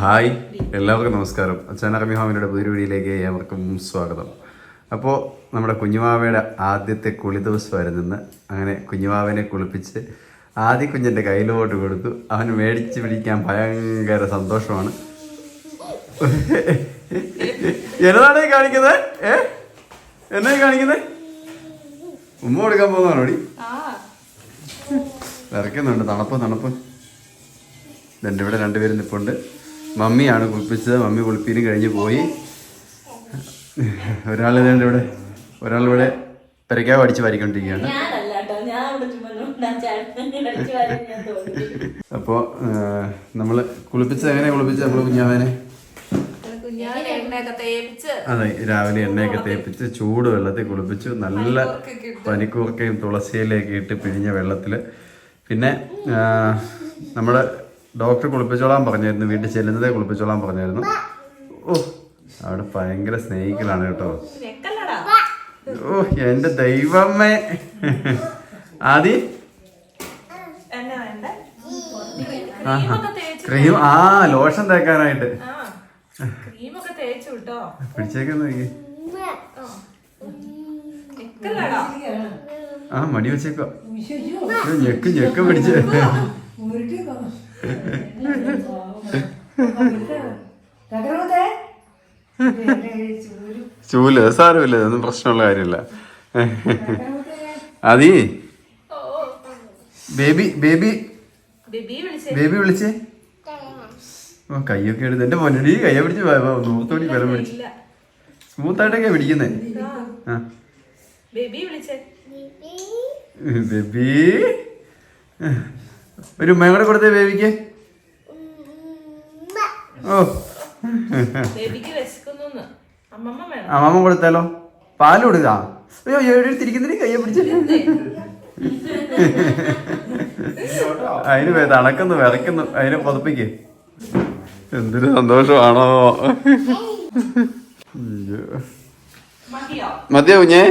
Hi എല്ലാവർക്കും നമസ്കാരം. അച്ഛനറമി ഹോമിന്റെ പുതിയ വീഡിയോയിലേക്ക് ഏവർക്കും സ്വാഗതം. അപ്പോൾ നമ്മുടെ കുഞ്ഞുമാവയുടെ ആദ്യത്തെ കുളി ദിവസമായിരുന്നു ഇന്ന്. അങ്ങനെ കുഞ്ഞുമാവനെ കുളിപ്പിച്ച് ആദ്യ കുഞ്ഞിന്റെ കയ്യിലോട്ട് കൊടുത്തു. അവൻ മേടിച്ച് പിടിക്കാൻ ഭയങ്കര സന്തോഷമാണ്. എന്നതാണ് കാണിക്കുന്നത് ഏ? എന്നാ കാണിക്കുന്നത് ഉമ്മ കൊടുക്കാൻ പോകുന്നതാണോടി വിറയ്ക്കുന്നുണ്ട് തണുപ്പ് തണുപ്പ്. എന്റെ ഇവിടെ രണ്ടുപേരും നിൽപ്പുണ്ട് മമ്മിയാണ് കുളിപ്പിച്ചത്. മമ്മി കുളിപ്പീനും കഴിഞ്ഞ് പോയി. ഒരാൾ ഇവിടെ ഒരാളിവിടെ പെരക്കാവ് അടിച്ച് വരിക്കൊണ്ടിരിക്കുകയാണ്. അപ്പോൾ നമ്മൾ കുളിപ്പിച്ചത് എങ്ങനെ കുളിപ്പിച്ചത് നമ്മൾ കുഞ്ഞാവനെ? അതെ രാവിലെ എണ്ണയൊക്കെ തേപ്പിച്ച് ചൂട് വെള്ളത്തിൽ കുളിപ്പിച്ചു. നല്ല പനിക്കൂർക്കയും തുളസിയിലേക്ക് ഇട്ട് പിഴിഞ്ഞ വെള്ളത്തിൽ പിന്നെ നമ്മൾ ഡോക്ടർ കുളിപ്പിച്ചോളാൻ പറഞ്ഞായിരുന്നു വീട്ടിൽ ചെല്ലുന്നതേ കുളിപ്പിച്ചോളാൻ പറഞ്ഞായിരുന്നു. ഓ അവിടെ ഭയങ്കര സ്നേഹിക്കലാണ് കേട്ടോ. നെക്കല്ലടാ ഓ എന്റെ ദൈവമേ. ആദി? ക്രീം ആ ലോഷൻ തേക്കാനായിട്ട്. പിടിച്ചേക്കുന്ന ആ മടി വെച്ചേക്കോ ഞെക്ക് ഞെക്ക് പിടിച്ച്. ചൂൽ സാരമില്ല ഇതൊന്നും പ്രശ്നമുള്ള കാര്യമില്ല. അതി ബേബി ബേബി. ബേബി വിളിച്ചേ? കയ്യൊക്കെ എടുത്ത് എന്റെ പൊന്നടി കയ്യെ പിടിച്ച് നൂത്തോണി ബലം പിടിച്ച്. സ്മൂത്തായിട്ടൊക്കെ സ്മൂത്ത് പിടിക്കുന്നേ. ആ. ബേബി? ഒരു ഉമ്മയും കൂടെ കൊടുത്തേ ബേബിക്ക് ഓ അമ്മമ്മ കൊടുത്താലോ പാൽ കൊടുക്കാ അയ്യോ എഴുതിരിക്കുന്നതിന് കയ്യെ പിടിച്ച് അതിന് തണക്കുന്നു വിറയ്ക്കുന്നു അതിനെ പുതപ്പിക്ക് എന്തൊരു സന്തോഷമാണോ. മതിയോ കുഞ്ഞേ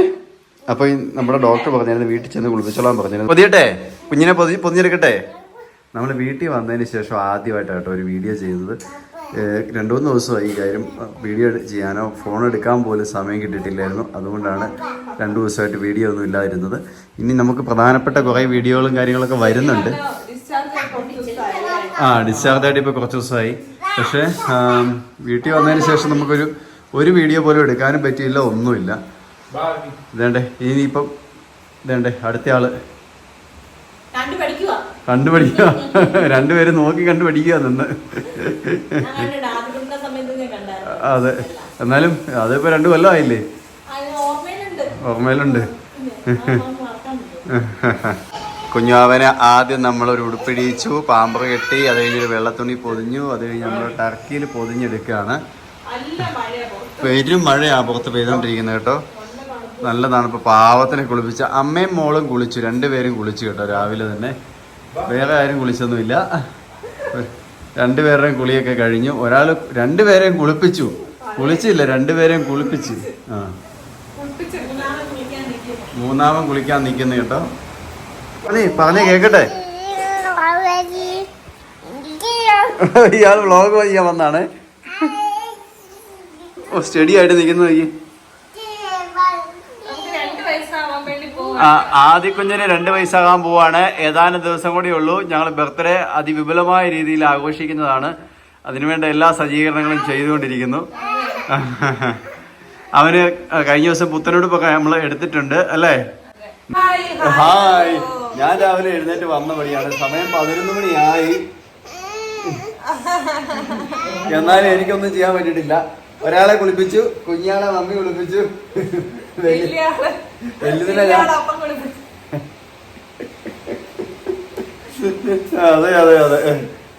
അപ്പൊ നമ്മുടെ ഡോക്ടർ പറഞ്ഞായിരുന്നു വീട്ടിൽ ചെന്ന് കുളിപ്പിച്ചോളാൻ പറഞ്ഞായിരുന്നു പൊതിയട്ടെ കുഞ്ഞിനെ പൊതി പൊതിഞ്ഞെടുക്കട്ടെ നമ്മൾ വീട്ടിൽ വന്നതിന് ശേഷം ആദ്യമായിട്ടാണ് കേട്ടോ ഒരു വീഡിയോ ചെയ്തത്. രണ്ട് മൂന്ന് ദിവസമായി ഈ കാര്യം വീഡിയോ ചെയ്യാനോ ഫോൺ എടുക്കാൻ പോലും സമയം കിട്ടിയിട്ടില്ലായിരുന്നു. അതുകൊണ്ടാണ് രണ്ടു ദിവസമായിട്ട് വീഡിയോ ഒന്നും ഇല്ലാതിരുന്നത്. ഇനി നമുക്ക് പ്രധാനപ്പെട്ട കുറേ വീഡിയോകളും കാര്യങ്ങളൊക്കെ വരുന്നുണ്ട്. ആ ഡിസ്ചാർജ് ആയിട്ട് ഇപ്പോൾ കുറച്ച് ദിവസമായി. പക്ഷേ വീട്ടിൽ വന്നതിന് ശേഷം നമുക്കൊരു ഒരു വീഡിയോ പോലും എടുക്കാനും പറ്റിയില്ല ഒന്നുമില്ല. ഇതേണ്ടേ ഇനിയിപ്പം ഇതേണ്ടേ അടുത്ത ആൾ. കണ്ടു പഠിക്കുക കണ്ടുപഠിക്കുക രണ്ടുപേരും നോക്കി കണ്ടുപഠിക്കുക നിന്ന്. അതെ. എന്നാലും അതിപ്പോ രണ്ടു കൊല്ലം ആയില്ലേ? അതിന് ഓർമ്മയിലുണ്ട്. കുഞ്ഞാവനെ ആദ്യം നമ്മളൊരു ഉടുപ്പിടിച്ചു പാമ്പർ കെട്ടി അത് കഴിഞ്ഞൊരു വെള്ളത്തുണി പൊതിഞ്ഞു അത് കഴിഞ്ഞ് നമ്മൾ ടർക്കിയിൽ പൊതിഞ്ഞെടുക്കുകയാണ്. പെരും മഴയാണ് പുറത്ത് പെയ്തുകൊണ്ടിരിക്കുന്നത് കേട്ടോ. നല്ലതാണ് ഇപ്പൊ പാവത്തിനെ കുളിപ്പിച്ച. അമ്മയും മോളും കുളിച്ചു രണ്ടുപേരും കുളിച്ചു കേട്ടോ രാവിലെ തന്നെ. വേറെ ആരും കുളിച്ചൊന്നുമില്ല. രണ്ടുപേരുടെയും കുളിയൊക്കെ കഴിഞ്ഞു. ഒരാൾ രണ്ടുപേരെയും കുളിപ്പിച്ചു. കുളിച്ചില്ല രണ്ടുപേരെയും കുളിപ്പിച്ചു. ആ. മൂന്നാമൻ കുളിക്കാൻ നിൽക്കുന്നു കേട്ടോ. പറഞ്ഞേ പറഞ്ഞേ കേക്കട്ടെ? ഇയാൾ വ്ളോഗ് ചെയ്യാൻ വന്നാണ്. ഓ സ്റ്റഡി ആയിട്ട് നിൽക്കുന്നു നോക്കി നമുക്ക് രണ്ട് വയസ്സാവാൻ വേണ്ടി ആ, ആദ്യ കുഞ്ഞിന് രണ്ട് വയസ്സാകാൻ പോവാണ്. ഏതാനും ദിവസം കൂടി ഉള്ളൂ. ഞങ്ങൾ ബർത്ത്ഡേ അതിവിപുലമായ രീതിയിൽ ആഘോഷിക്കുന്നതാണ്. അതിനുവേണ്ട എല്ലാ സജ്ജീകരണങ്ങളും ചെയ്തുകൊണ്ടിരിക്കുന്നു. അവന് കഴിഞ്ഞ ദിവസം പുത്തനുടുപ്പൊക്കെ നമ്മൾ എടുത്തിട്ടുണ്ട് അല്ലേ? ഹായ്. ഞാൻ രാവിലെ എഴുന്നേറ്റ് വന്ന പടിയാണ് സമയം പതിനൊന്ന് മണിയായി. എന്നാലും എനിക്കൊന്നും ചെയ്യാൻ പറ്റിയിട്ടില്ല ഒരാളെ കുളിപ്പിച്ചു കുഞ്ഞാളെ മമ്മി കുളിപ്പിച്ചു. അതെ അതെ അതെ.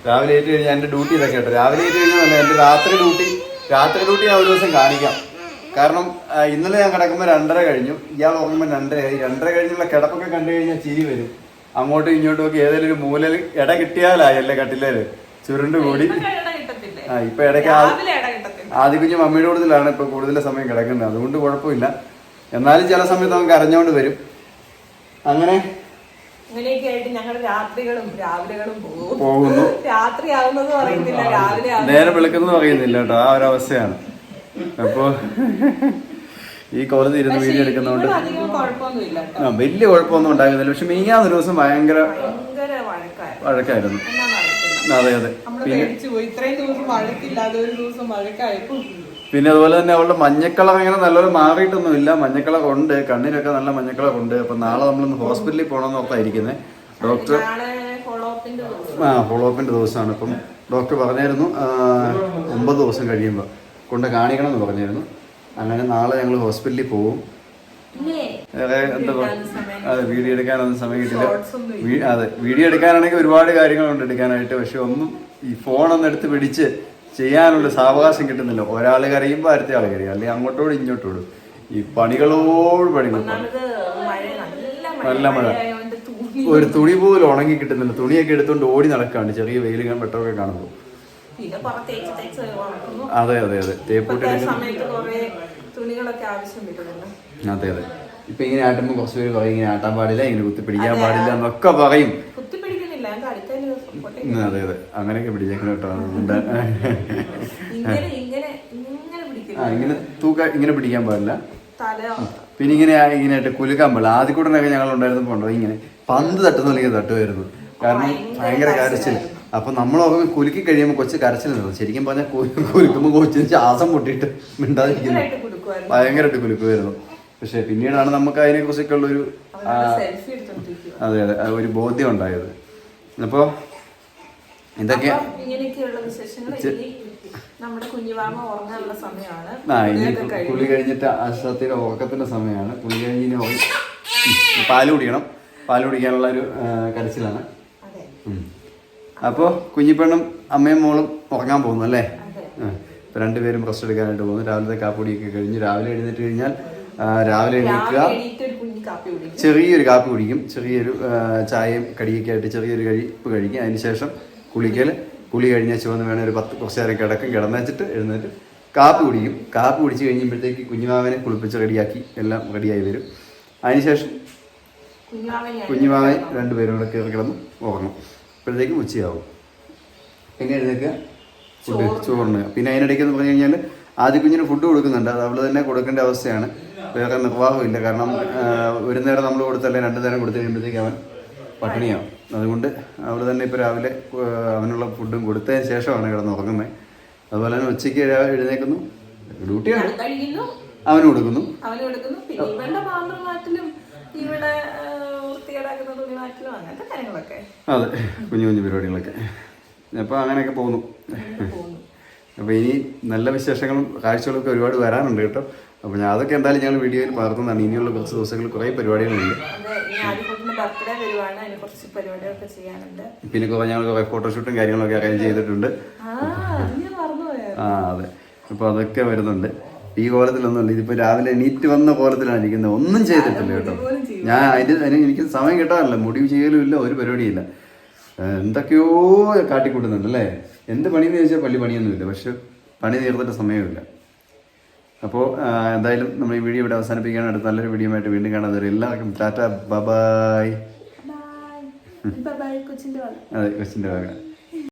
രാവിലെ ഏറ്റ് കഴിഞ്ഞാൽ എന്റെ ഡ്യൂട്ടി ഇതൊക്കെ കേട്ടോ. രാവിലെ ഏറ്റ് കഴിഞ്ഞാൽ എന്റെ രാത്രി ഡ്യൂട്ടി രാത്രി ഡ്യൂട്ടി ഞാൻ ഒരു ദിവസം കാണിക്കാം. കാരണം ഇന്നലെ ഞാൻ കിടക്കുമ്പോൾ രണ്ടര കഴിഞ്ഞു. ഇയാൾ ഉറങ്ങുമ്പോൾ രണ്ടരയായി. രണ്ടര കഴിഞ്ഞുള്ള കിടപ്പൊക്കെ കണ്ടു കഴിഞ്ഞാൽ ചിരി വരും. അങ്ങോട്ടും ഇങ്ങോട്ടും ഒക്കെ ഏതെങ്കിലും ഒരു മൂലയിൽ ഇട കിട്ടിയാലായല്ലേ കട്ടില്ലേ? ചുരുണ്ട് കൂടി. ആ ഇപ്പൊ ഇടയ്ക്ക് ആദ്യ കുഞ്ഞു മമ്മിയുടെ കൂടുതലാണ് ഇപ്പൊ കൂടുതൽ സമയം കിടക്കുന്നത്. അതുകൊണ്ട് കുഴപ്പമില്ല. എന്നാലും ചില സമയത്ത് നമുക്ക് അറിഞ്ഞോണ്ട് വരും. അങ്ങനെ ആയിട്ട് രാത്രികളും രാവിലെകളും പോകും. പോകുന്നു. രാത്രി ആവുന്നത് അറിയുന്നില്ല രാവിലെ നേരെ വിളിക്കുന്നത് അറിയുന്നില്ല കേട്ടോ ആ ഒരു അവസ്ഥയാണ്. അപ്പോ ഈ കോലത്ത് ഇരുന്ന് വീഡിയോ എടുക്കുന്നതുകൊണ്ട് ആ വലിയ കുഴപ്പമൊന്നും ഉണ്ടാകുന്നില്ല പക്ഷെ ഒരു ദിവസം ഭയങ്കര വഴക്കായിരുന്നു. അതെ അതെ. പിന്നെ പോയി. ഇത്രയും ദിവസം വഴക്കില്ലാതെ ഒരു ദിവസം വഴക്കായപ്പോ പിന്നെ അതുപോലെ തന്നെ അവളുടെ മഞ്ഞക്കളർ അങ്ങനെ നല്ലപോലെ മാറിയിട്ടൊന്നുമില്ല. മഞ്ഞക്കളർ ഉണ്ട്. കണ്ണിനൊക്കെ നല്ല മഞ്ഞക്കളർ ഉണ്ട്. അപ്പൊ നാളെ നമ്മളൊന്ന് ഹോസ്പിറ്റലിൽ പോകണമെന്ന് ഓർത്തായിരിക്കുന്നത് ഡോക്ടർ ആ ഫോളോ അപ്പിന്റെ ദിവസമാണ്. ഇപ്പം ഡോക്ടർ പറഞ്ഞായിരുന്നു ഒമ്പത് ദിവസം കഴിയുമ്പോൾ കൊണ്ട് കാണിക്കണം എന്ന് പറഞ്ഞായിരുന്നു. അങ്ങനെ നാളെ ഞങ്ങൾ ഹോസ്പിറ്റലിൽ പോകും വേറെ എന്താ അതെ വീഡിയോ എടുക്കാനൊന്നും സമയം കിട്ടില്ല. അതെ വീഡിയോ എടുക്കാനാണെങ്കിൽ ഒരുപാട് കാര്യങ്ങളുണ്ട് എടുക്കാനായിട്ട്. പക്ഷെ ഒന്നും ഈ ഫോണൊന്നും എടുത്ത് പിടിച്ച് ചെയ്യാനുള്ള സാവകാശം കിട്ടുന്നില്ല. ഒരാൾ കരയുമ്പോൾ അടുത്ത ആൾ കരയും. അല്ലെങ്കിൽ അങ്ങോട്ടോട് ഇങ്ങോട്ടോടും. ഈ പണികളോട് പണികൾ നല്ല മഴ ഒരു തുണി പോലും ഉണങ്ങി കിട്ടുന്നില്ല. തുണിയൊക്കെ എടുത്തുകൊണ്ട് ഓടി നടക്കാണ് ചെറിയ വെയിൽ വെട്ടമൊക്കെ കാണുമ്പോൾ കാണുന്നു അതെ അതെ അതെ. തേപ്പൂട്ടി അതെ അതെ. ഇപ്പൊ ഇങ്ങനെ ആട്ടുമ്പോൾ കുറച്ച് പേര് പറയും ഇങ്ങനെ ആട്ടാൻ പാടില്ല ഇങ്ങനെ കുത്തി പിടിക്കാൻ പാടില്ല എന്നൊക്കെ പറയും. അതെ അതെ. അങ്ങനെയൊക്കെ പിടിച്ചേക്കണം കേട്ടോ. അതുകൊണ്ട് ഇങ്ങനെ ആ തൂക്ക ഇങ്ങനെ പിടിക്കാൻ പാടില്ല. പിന്നെ ഇങ്ങനെ ഇങ്ങനെ ആയിട്ട് കുലുക്കാൻ പാടില്ല. ആദ്യ കൂടെ ഞങ്ങൾ ഉണ്ടായിരുന്നപ്പോൾ ഉണ്ടോ ഇങ്ങനെ പന്ത് തട്ടുന്ന അല്ലെങ്കിൽ തട്ടുമായിരുന്നു. കാരണം ഭയങ്കര കരച്ചിൽ അപ്പൊ നമ്മളൊക്കെ കുലുക്കി കഴിയുമ്പോൾ കൊച്ചു കരച്ചിൽ നിന്നു ശരിക്കും പറഞ്ഞാൽ കുലുക്കുമ്പോൾ കൊച്ചിന് ശ്വാസം പൊട്ടിയിട്ട് മിണ്ടാതിരിക്കുന്നു. ഭയങ്കരമായിട്ട് കുലുക്കുമായിരുന്നു. പക്ഷെ പിന്നീടാണ് നമുക്ക് അതിനെ കുറിച്ചൊക്കെ ഉള്ളൊരു അതെ അതെ. ഒരു ബോധ്യം ഉണ്ടായത്. അപ്പോൾ ഇതൊക്കെ അപ്പം ഇങ്ങനെയൊക്കെയുള്ള വിശേഷങ്ങൾ ഇനി നമ്മുടെ കുഞ്ഞുവാമ ഉറങ്ങാനുള്ള സമയമാണ്. ആ ഇനി കുളി കഴിഞ്ഞിട്ട് അശ്വത്തിന്റെ ഉറക്കത്തിന്റെ സമയമാണ്. കുളി കഴിഞ്ഞ് ഇനി ഉറങ്ങി ഉം. പാൽ കുടിക്കണം. പാൽ കുടിക്കാനുള്ള ഒരു കരച്ചിലാണ്. അതെ. ഉം. അപ്പോ കുഞ്ഞിപ്പെണ്ണും അമ്മയും മോളും ഉറങ്ങാൻ പോകുന്നു അല്ലേ? ഇപ്പം രണ്ടുപേരും റെസ്റ്റ് എടുക്കാനായിട്ട് പോകുന്നു. രാവിലത്തെ കാപ്പുടിയൊക്കെ കഴിഞ്ഞ് രാവിലെ എഴുന്നേറ്റ് കഴിഞ്ഞാൽ രാവിലെ കുടിക്കും. ചെറിയൊരു കാപ്പി കുടിക്കും. ചെറിയൊരു ചായയും കടിയൊക്കെ ആയിട്ട് ചെറിയൊരു കഴിപ്പ് കഴിക്കും. അതിനുശേഷം കുളിക്കൽ കുളി കഴിഞ്ഞ ചുവന്ന് വേണേൽ ഒരു പത്ത് കുറച്ച് നേരം കിടക്കും. കിടന്നേച്ചിട്ട് എഴുന്നേറ്റ് കാപ്പി കുടിക്കും. കാപ്പി കുടിച്ച് കഴിയുമ്പോഴത്തേക്ക് കുഞ്ഞുമാവനെ കുളിപ്പിച്ച് റെഡിയാക്കി എല്ലാം റെഡിയായി വരും. അതിനുശേഷം കുഞ്ഞുമാവൻ രണ്ടുപേരും കൂടെ കയറി കിടന്ന് ഉറങ്ങും. അപ്പോഴത്തേക്കും ഉച്ചയാവും. പിന്നെ എഴുന്നേൽക്കുക ഫുഡ് ചോറിന്. പിന്നെ അതിനിടയ്ക്ക് എന്ന് പറഞ്ഞു കഴിഞ്ഞാൽ ആദ്യ കുഞ്ഞിന് ഫുഡ് കൊടുക്കുന്നുണ്ട്. അത് അവൾ തന്നെ കൊടുക്കേണ്ട അവസ്ഥയാണ്. വേറെ നിർവാഹമില്ല. കാരണം ഒരു നേരം നമ്മൾ കൊടുത്തല്ലേ രണ്ടു നേരം കൊടുത്തു കഴിയുമ്പോഴത്തേക്ക് അവൻ പട്ടിണിയാവും അതുകൊണ്ട് അവൾ തന്നെ ഇപ്പോൾ രാവിലെ അവനുള്ള ഫുഡും കൊടുത്തതിന് ശേഷമാണ് കിടന്ന് ഉറങ്ങുന്നത് അതുപോലെ തന്നെ ഉച്ചയ്ക്ക് എഴുന്നേക്കുന്നു. ഡ്യൂട്ടിയാണ്. കഴിക്കുന്നു അവന് കൊടുക്കുന്നു. അതെ കുഞ്ഞു കുഞ്ഞു പരിപാടികളൊക്കെ. അപ്പോൾ അങ്ങനെയൊക്കെ പോകുന്നു. അപ്പോൾ ഇനി നല്ല വിശേഷങ്ങളും കാഴ്ചകളൊക്കെ ഒരുപാട് വരാനുണ്ട് കേട്ടോ. അപ്പോൾ ഞാൻ അതൊക്കെ എന്തായാലും ഞങ്ങൾ വീഡിയോയിൽ പകർത്തുന്നതാണ്. ഇനിയുള്ള കുറച്ച് ദിവസങ്ങളിൽ കുറേ പരിപാടികളുണ്ട്. ബർത്ത്ഡേ വരുവാണ്. അതിന് കുറച്ച് പരിപാടികളൊക്കെ ചെയ്യാനുണ്ട്. പിന്നെ ഞങ്ങൾ കുറേ ഫോട്ടോഷൂട്ടും കാര്യങ്ങളൊക്കെ അറേഞ്ച് ചെയ്തിട്ടുണ്ട്. ആ അത്. അപ്പോൾ അതൊക്കെ വരുന്നുണ്ട്. ഈ കോലത്തിലൊന്നുമല്ല ഇതിപ്പോ രാവിലെ നീറ്റ് വന്ന കോലത്തിലാണ് ഇരിക്കുന്നത്. ഒന്നും ചെയ്തിട്ടില്ല കേട്ടോ. ഞാൻ അതിന് അതിന് എനിക്ക് സമയം കിട്ടാറില്ല. മുടി ചെയ്യലും ഇല്ല ഒരു പരിപാടിയില്ല. എന്തൊക്കെയോ കാട്ടിക്കൂട്ടുന്നുണ്ട് അല്ലേ? എന്ത് പണിയെന്ന് ചോദിച്ചാൽ പള്ളി പണിയൊന്നുമില്ല. പക്ഷെ പണി തീർന്നിട്ട് സമയമില്ല. അപ്പോൾ എന്തായാലും നമ്മൾ ഈ വീഡിയോ ഇവിടെ അവസാനിപ്പിക്കുകയാണ്. അടുത്ത നല്ലൊരു വീഡിയോ ആയിട്ട് വീണ്ടും കാണാൻ തരും എല്ലാവർക്കും ടാറ്റ ബബായ് അതെ കൊച്ചിന്റെ ഭാഗം